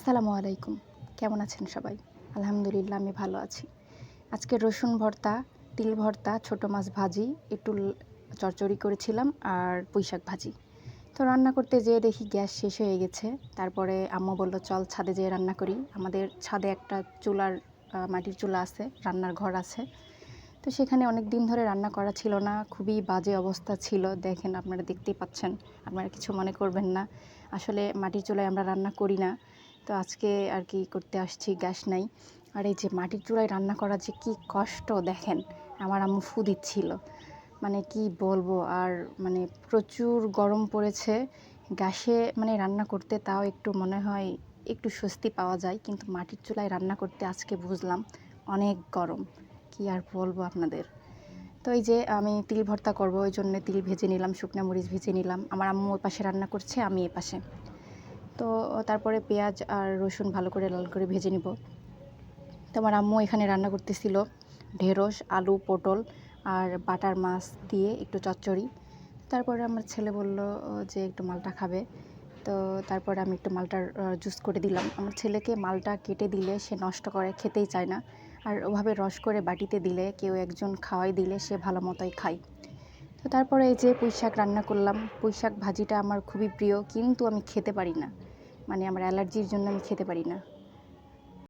আসসালামু আলাইকুম। কেমন আছেন সবাই? আলহামদুলিল্লাহ, আমি ভালো আছি। আজকে রসুন ভর্তা, তিল ভর্তা, ছোটো মাছ ভাজি, একটু চচ্চড়ি করেছিলাম আর পুঁইশাক ভাজি। তো রান্না করতে যেয়ে দেখি গ্যাস শেষ হয়ে গেছে। তারপরে আম্মু বলল, চল ছাদে যেয়ে রান্না করি। আমাদের ছাদে একটা চুলার মাটির চুলা আছে, রান্নার ঘর আছে। তো সেখানে অনেক দিন ধরে রান্না করা ছিল না, খুবই বাজে অবস্থা ছিল। দেখেন, আপনারা দেখতেই পাচ্ছেন, আপনারা কিছু মনে করবেন না। আসলে মাটির চুলায় আমরা রান্না করি না। তো আজকে আর কি করতে আসছি, গ্যাস নাই। আর এই যে মাটির চুলায় রান্না করা যে কি কষ্ট, দেখেন, আমার আম্মু ফু দিচ্ছিল। মানে কি বলব, আর মানে প্রচুর গরম পড়েছে। গ্যাসে মানে রান্না করতে তাও একটু মনে হয় একটু স্বস্তি পাওয়া যায়, কিন্তু মাটির চুলায় রান্না করতে আজকে বুঝলাম অনেক গরম। কি আর বলব আপনাদের? তো এই যে আমি তিল ভর্তা করব, ওই জন্য তিল ভেজে নিলাম, শুকনো মরিচ ভেজে নিলাম। আমার আম্মু ওই পাশে রান্না করছে, আমি এ পাশে। তো তারপরে পেঁয়াজ আর রসুন ভালো করে লাল করে ভেজে নিব। তো আমার আম্মু এখানে রান্না করতেছিল ঢেঁড়স, আলু, পটল আর বাটার মাছ দিয়ে একটু চচ্চড়ি। তারপরে আমার ছেলে বলল যে একটু মালটা খাবে। তো তারপরে আমি একটু মালটার জুস করে দিলাম। আমার ছেলেকে মালটা কেটে দিলে সে নষ্ট করে, খেতেই চায় না। আর ওভাবে রস করে বাটিতে দিলে, কেউ একজন খাওয়াই দিলে সে ভালো মতোই খায়। তো তারপরে এই যে পুঁই শাক রান্না করলাম। পুঁই শাক ভাজিটা আমার খুবই প্রিয়, কিন্তু আমি খেতে পারি না। মানে আমার অ্যালার্জির জন্য আমি খেতে পারি না।